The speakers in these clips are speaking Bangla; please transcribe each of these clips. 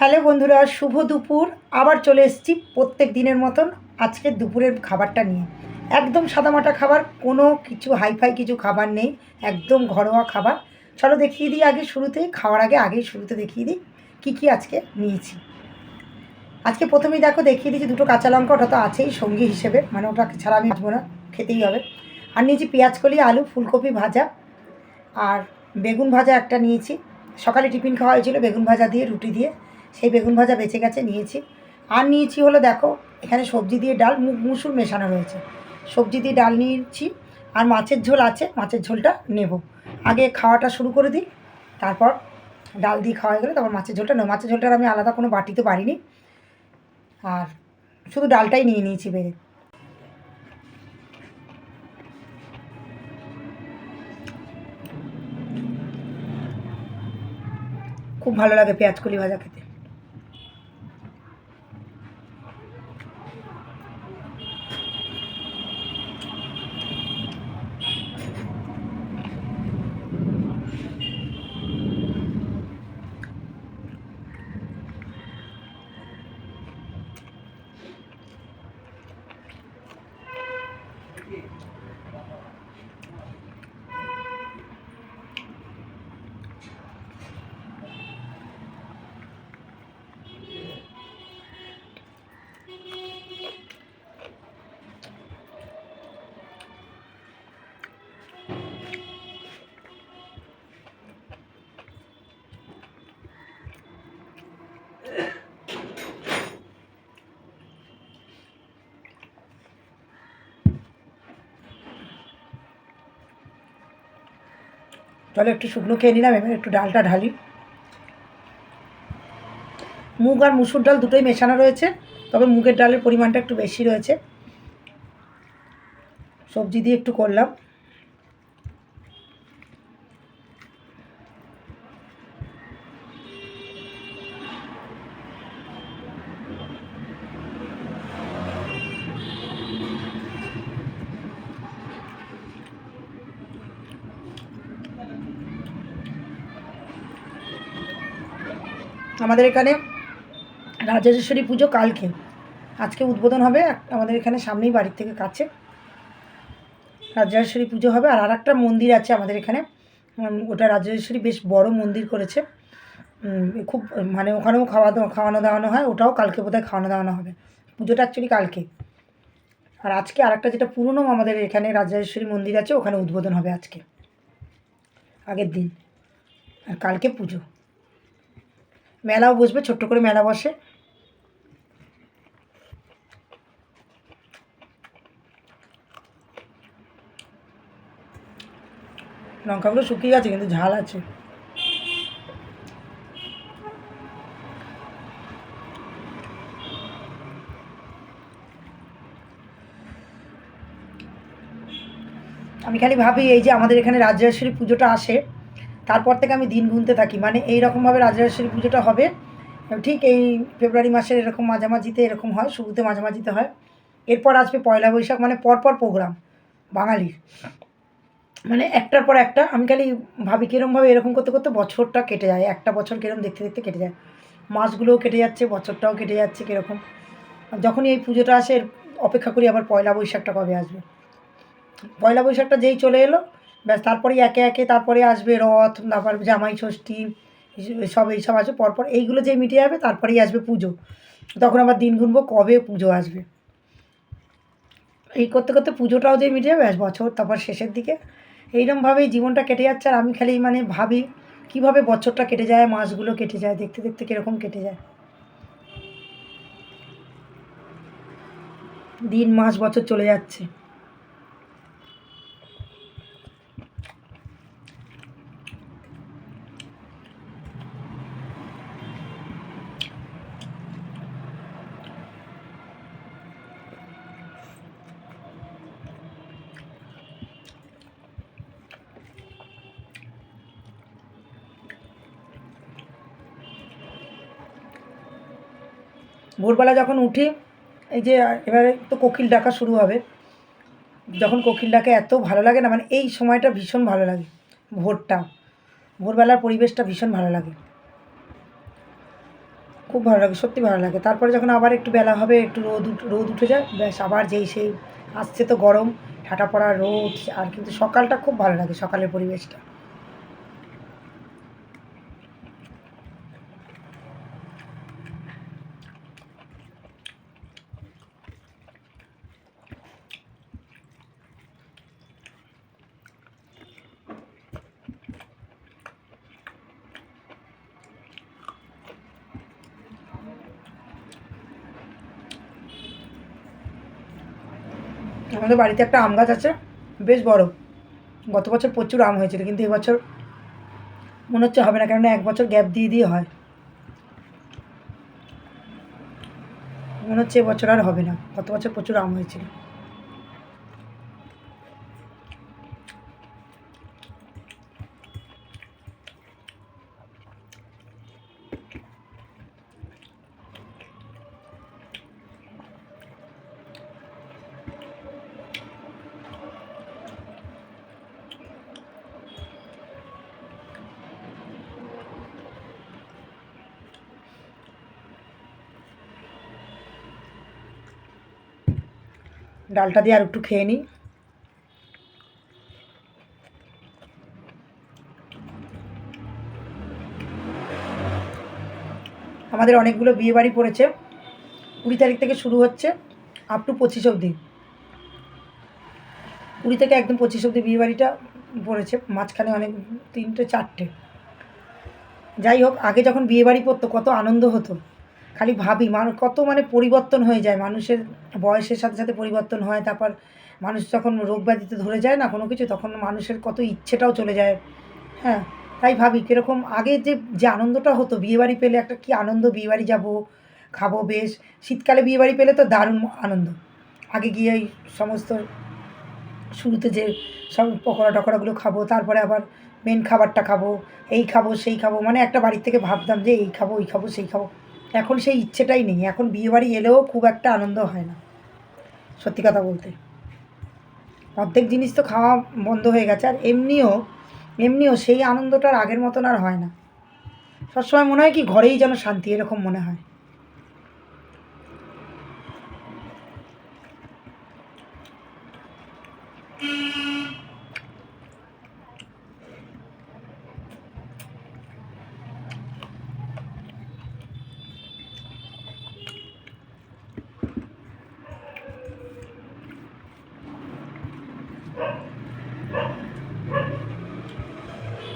হ্যালো বন্ধুরা, শুভ দুপুর। আবার চলে এসেছি প্রত্যেক দিনের মতন আজকে দুপুরের খাবারটা নিয়ে। একদম সাদামাটা খাবার, কোনো কিছু হাইফাই কিছু খাবার নেই, একদম ঘরোয়া খাবার। চলো দেখিয়ে দিই আগে শুরুতেই খাওয়ার আগে আগেই শুরুতে দেখিয়ে দিই কী কী আজকে নিয়েছি। আজকে প্রথমেই দেখো, দেখিয়ে দিয়েছি দুটো কাঁচা লঙ্কা, ওটা তো আছেই সঙ্গী হিসেবে মানে ওটা ছাড়া আমি আসব না, খেতেই হবে। আর নিয়েছি কলি, আলু, ফুলকপি ভাজা, আর বেগুন ভাজা একটা নিয়েছি। সকালে টিফিন খাওয়া হয়েছিল, বেগুন ভাজা দিয়ে, রুটি দিয়ে। সেই বেগুন ভাজা বেঁচে গেছে, নিয়েছি। আর নিয়েছি হলো দেখো, এখানে সবজি দিয়ে ডাল মুসুর মেশানো রয়েছে। সবজি দিয়ে ডাল নিয়েছি, আর মাছের ঝোল আছে, মাছের ঝোলটা নেব। আগে খাওয়াটা শুরু করে দিই, তারপর ডাল দিয়ে খাওয়া গেলে তারপর মাছের ঝোলটা নেব। মাছের ঝোলটার আমি আলাদা কোনো বাটিতে পারিনি আর শুধু ডালটাই নিয়ে নিয়েছি বেড়ে। খুব ভালো লাগে পেঁয়াজ কলি ভাজা খেতে। চলো একটু শুকনো খেয়ে নিলাম, এবার একটু ডালটা ঢালি। মুগ আর মুসুর ডাল দুটোই মেশানো রয়েছে, তবে মুগের ডালের পরিমাণটা একটু বেশি রয়েছে। সবজি দিয়ে একটু করলাম। আমাদের এখানে রাজরাজেশ্বরী পুজো কালকে। আজকে উদ্বোধন হবে আমাদের এখানে সামনেই বাড়ির থেকে কাছে। রাজরাজেশ্বরী পুজো হবে, আর আরেকটা মন্দির আছে আমাদের এখানে। ওটা রাজরাজেশ্বরী বেশ বড় মন্দির করেছে। খুব মানে ওখানেও খাওয়া দাওয়া, খাওয়ানো দাওয়ানো হয়, ওটাও কালকে বোধহয় খাওয়ানো দাওয়ানো হবে। পুজোটা অ্যাকচুয়ালি কালকে। আর আজকে আরেকটা যেটা পুরনো আমাদের এখানে রাজরাজেশ্বরী মন্দির আছে, ওখানে উদ্বোধন হবে আজকে। আগের দিন। আর কালকে পুজো। মেলাও বসবে, ছোট্ট করে মেলা বসে। লঙ্কাগুলো শুকিয়ে গেছে, কিন্তু ঝাল আছে। আমি খালি ভাবি, এই যে আমাদের এখানে রাজরাজেশ্বরী পুজোটা আসে তারপর থেকে আমি দিন গুনতে থাকি। মানে এই রকমভাবে রাজরাজেশ্বরী পুজোটা হবে। ঠিক এই ফেব্রুয়ারি মাসের এরকম মাঝামাঝিতে এরকম হয়, শুরুতে মাঝামাঝিতে হয়। এরপর আসবে পয়লা বৈশাখ মানে পরপর প্রোগ্রাম বাঙালির। মানে একটার পর একটা, আমি খালি ভাবি কীরমভাবে এরকম করতে করতে বছরটা কেটে যায়। একটা বছর কীরকম দেখতে দেখতে কেটে যায়। মাসগুলোও কেটে যাচ্ছে, বছরটাও কেটে যাচ্ছে কীরকম। যখনই এই পুজোটা আসে অপেক্ষা করি আবার পয়লা বৈশাখটা কবে আসবে। পয়লা বৈশাখটা যেই চলে এলো ব্যাস তারপরেই একে একে তারপরে আসবে রথ, তারপর জামাই ষষ্ঠী সব এইসব আসবে। পরপর এইগুলো যেই মিটে যাবে, তারপরেই আসবে পুজো। তখন আবার দিন গুনবো কবে পুজো আসবে। এই করতে করতে পুজোটাও যে মিটে যাবে বছর তারপর শেষের দিকে। এইরকমভাবেই জীবনটা কেটে যাচ্ছে, আর আমি খালি মানে ভাবি, কীভাবে বছরটা কেটে যায়, মাসগুলো কেটে যায়, দেখতে দেখতে কীরকম কেটে যায়। দিন, মাস, বছর চলে যাচ্ছে। ভোরবেলা যখন উঠি, এই যে এবারে তো কোকিল ডাকা শুরু হবে। যখন কোকিল ডাকে এত ভালো লাগে না মানে এই সময়টা ভীষণ ভালো লাগে, ভোরটা। ভোরবেলার পরিবেশটা ভীষণ ভালো লাগে। খুব ভালো লাগে, সত্যি ভালো লাগে। তারপরে যখন আবার একটু বেলা হবে, একটু রোদ রোদ উঠে যায়, ব্যাস আবার যেই সেই, আসছে তো গরম, ঠাটা পড়া রোদ, আর কিন্তু সকালটা খুব ভালো লাগে, সকালের পরিবেশটা। আমাদের বাড়িতে একটা আম গাছ আছে, বেশ বড়। গত বছর প্রচুর আম হয়েছিল, কিন্তু এবছর মনে হচ্ছে হবে না, কেননা এক বছর গ্যাপ দিয়ে দিয়ে হয়। মনে হচ্ছে এবছর আর হবে না, গত বছর প্রচুর আম হয়েছিল। ডালটা দিয়ে আর একটু খেয়ে নিই। আমাদের অনেকগুলো বিয়ে বাড়ি পড়েছে। কুড়ি তারিখ থেকে শুরু হচ্ছে আপ টু পঁচিশ অবধি। কুড়ি থেকে একদম পঁচিশ অবধি বিয়ে বাড়িটা পড়েছে, মাঝখানে অনেক, তিনটে, চারটে। যাই হোক, আগে যখন বিয়ে বাড়ি পড়তো, কত আনন্দ হতো। খালি ভাবি, মানুষ কত মানে পরিবর্তন হয়ে যায়। মানুষের বয়সের সাথে সাথে পরিবর্তন হয়, তারপর মানুষ যখন রোগ ব্যাধিতে ধরে যায় না কোনো কিছু, তখন মানুষের কত ইচ্ছেটাও চলে যায়। হ্যাঁ তাই ভাবি, কীরকম আগে যে যে আনন্দটা হতো, বিয়েবাড়ি পেলে একটা কী আনন্দ, বিয়েবাড়ি যাব, খাব বেশ, শীতকালে বিয়েবাড়ি পেলে তো দারুণ আনন্দ। আগে গিয়ে এই সমস্ত শুরুতে যে সব পকোড়া টকোড়াগুলো খাব, তারপরে আবার মেন খাবারটা খাব, এই খাব, সেই খাব মানে একটা বাড়ির থেকে ভাবতাম যে এই খাব, ওই খাব, সেই খাব। এখন সেই ইচ্ছেটাই নেই। এখন বিয়েবাড়ি এলেও খুব একটা আনন্দ হয় না, সত্যি কথা বলতে। অর্ধেক জিনিস তো খাওয়া বন্ধ হয়ে গেছে, আর এমনিও এমনিও সেই আনন্দটা আর আগের মতন আর হয় না। সবসময় মনে হয় কি, ঘরেই যেন শান্তি, এরকম মনে হয়।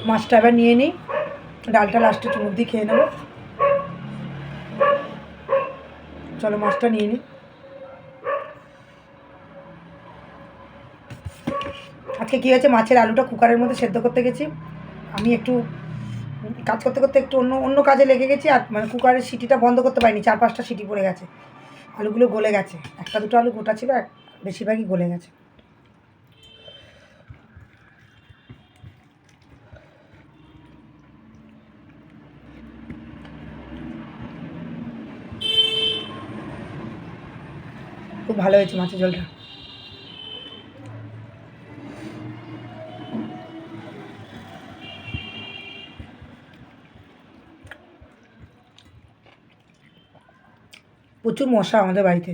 মাছটা এবার নিয়ে নিই। ডালটা লাস্টে চুমুক দিয়ে খেয়ে নেব। চলো মাছটা নিয়ে নিই। আজকে কী হয়েছে? মাছের আলুটা কুকারের মধ্যে সেদ্ধ করতে গেছি। আমি একটু কাজ করতে করতে একটু অন্য অন্য কাজে লেগে গেছি আর মানে কুকারের সিটিটা বন্ধ করতে পারিনি। চার পাঁচটা সিটি পড়ে গেছে। আলুগুলো গলে গেছে। একটা দুটো আলু গোটা ছিল বেশিরভাগই গলে গেছে। খুব ভালো হয়েছে মাছের ঝোলটা। প্রচুর মশা আমাদের বাড়িতে।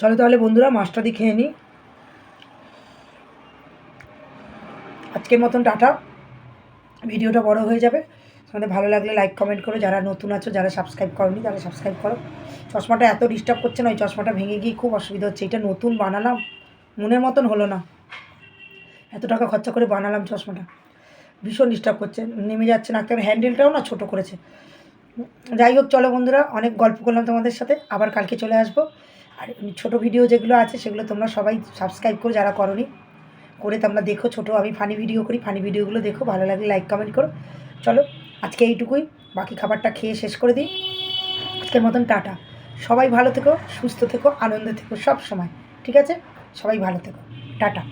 চলো তাহলে বন্ধুরা, মাছটা দিয়ে খেয়ে নিই আজকের মতন টাটা। ভিডিওটা বড় হয়ে যাবে। তোমাদের ভালো লাগলে লাইক কমেন্ট করো। যারা নতুন আছো, যারা সাবস্ক্রাইব করনি তারা সাবস্ক্রাইব করো। চশমাটা এত ডিস্টার্ব করছে না, ওই চশমাটা ভেঙে গিয়ে খুব অসুবিধা হচ্ছে। এটা নতুন বানালাম, মনের মতন হলো না। এত টাকা খরচা করে বানালাম চশমাটা। ভীষণ ডিস্টার্ব করছে। নেমে যাচ্ছে না। একটা হ্যান্ডেলটাও না ছোটো করেছে। যাই হোক, চলো বন্ধুরা, অনেক গল্প করলাম তোমাদের সাথে। আবার কালকে চলে আসব। আর ছোটো ভিডিও যেগুলো আছে, সেগুলো তোমরা সবাই সাবস্ক্রাইব করো যারা করনি। করে তোমরা দেখো ছোটো, আমি ফানি ভিডিও করি ফানি ভিডিওগুলো দেখো, ভালো লাগলে লাইক কমেন্ট করো। চলো, আজকে এইটুকুই, বাকি খাবারটা খেয়ে শেষ করে দিই। আজকের মতন টাটা। সবাই ভালো থেকো, সুস্থ থেকো, আনন্দ থেকো সব সময়, ঠিক আছে? সবাই ভালো থেকো। টাটা।